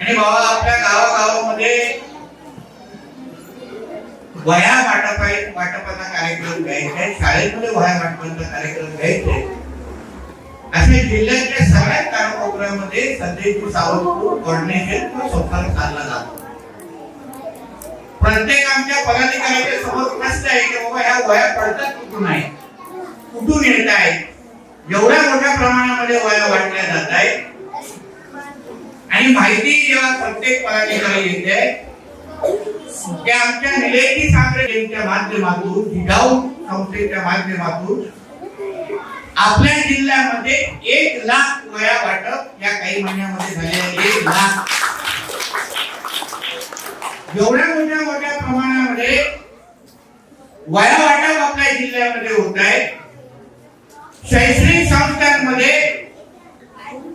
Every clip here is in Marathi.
आणि बाबा आपल्या गावागावामध्ये वया वाटप वाटपाचा कार्यक्रम घ्यायचा आहे. शाळेमध्ये वया वाटपाचा कार्यक्रम घ्यायचा आहे. असे जिल्ह्यातल्या सगळ्या कानाकोपऱ्यामध्ये संदेश सावंत कॉर्डिनेशन किंवा संपर्क जातो. प्रत्येक आमच्या पदाधिकाऱ्याच्या समोर प्रश्न आहे की बाबा ह्या वया पडतात कुठून आहे कुठून येत आहेत? एवढ्या मोठ्या प्रमाणामध्ये वया वाटल्या जात आहेत. आणि माहिती जेव्हा प्रत्येक पदाधिकारी येते ते आमच्या निलेखी साखरेच्या माध्यमातून जिजाऊ संस्थेच्या माध्यमातून आपल्या जिल्ह्यामध्ये एक लाख वया वाटप या काही महिन्यामध्ये झाले आहे. एक लाख एवढ्या मोठ्या मोठ्या प्रमाणामध्ये वया वाटप आपल्या जिल्ह्यामध्ये होत आहे शैक्षणिक संस्थांमध्ये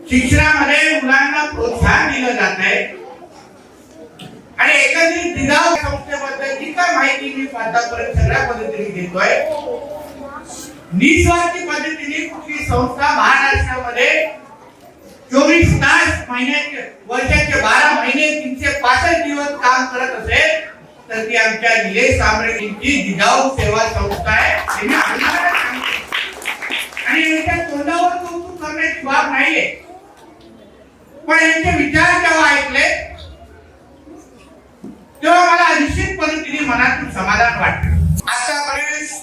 शिक्षणामध्ये मुलांना प्रोत्साहन दिलं जात आहे. आणि एकंदरीत जिजाऊ संस्थेबद्दल जी काय माहिती मी आतापर्यंत सगळ्या पद्धतीने घेतोय. निस्वार्थी पद्धतीने कुठली संस्था महाराष्ट्रामध्ये चोवीस तास महिन्याचे वर्षाचे बारा महिने तीनशे पासष्ट दिवस काम करत असेल तर ती आमच्या निलेश सामरेजींची जिजाऊ सेवा संस्था आहे. आणि यांच्या तोंडावर कौतुक करण्याची बाब नाहीये. पण यांचे विचार जेव्हा ऐकले तेव्हा मला निश्चित पद्धतीने मनातून समाधान वाटतं आतापर्यंत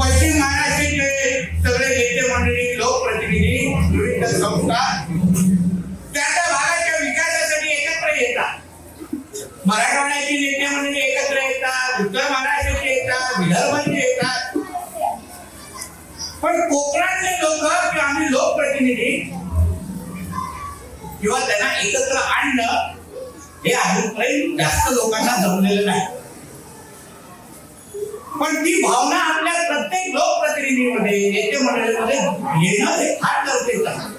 पश्चिम महाराष्ट्राचे सगळे नेते मंडळी लोकप्रतिनिधी विविध संस्था त्या त्या भागाच्या विकासासाठी एकत्र येतात. मराठवाड्याची नेते मंडळी एकत्र येतात उत्तर महाराष्ट्राचे येतात विदर्भाचे येतात. पण कोकणातले लोक किंवा आम्ही लोकप्रतिनिधी किंवा त्यांना एकत्र आणणं हे अजूनपर्यंत जास्त लोकांना जमलेलं नाही. पण ती भावना आपल्या प्रत्येक लोकप्रतिनिधीमध्ये नेते मंडळीमध्ये येणं हे फार गरजेचं आहे.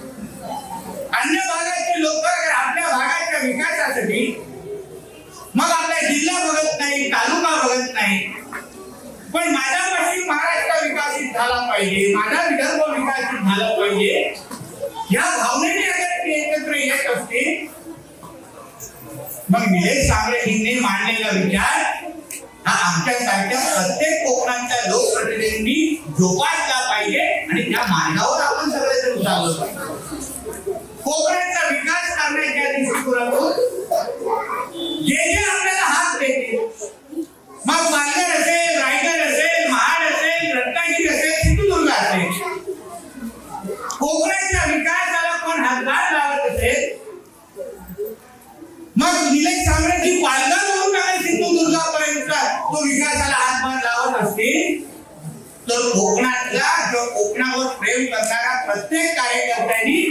अन्य भागाचे लोक आपल्या भागाच्या विकासासाठी मग आपला जिल्हा बघत नाही तालुका बघत नाही पण माझ्या पश्चिम महाराष्ट्र विकसित झाला पाहिजे माझा विदर्भ विकसित झाला पाहिजे या भावनेने मग निलेश सांगळेजींनी मांडलेला विचार हा आमच्यासारख्या प्रत्येक कोकणातल्या लोकप्रतिनिधींनी जोपासला पाहिजे आणि त्या मार्गावर आपण सगळेजण उतरलं पाहिजे. तर कोकणातला किंवा कोकणावर प्रेम करणारा प्रत्येक कार्यकर्त्यांनी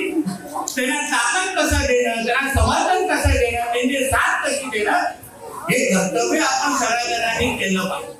त्यांना ताकद कसं देणं त्यांना समर्थन कसं देणं त्यांची साथ कशी देणं हे कर्तव्य आपण सगळ्या जणांनी केलं पाहिजे.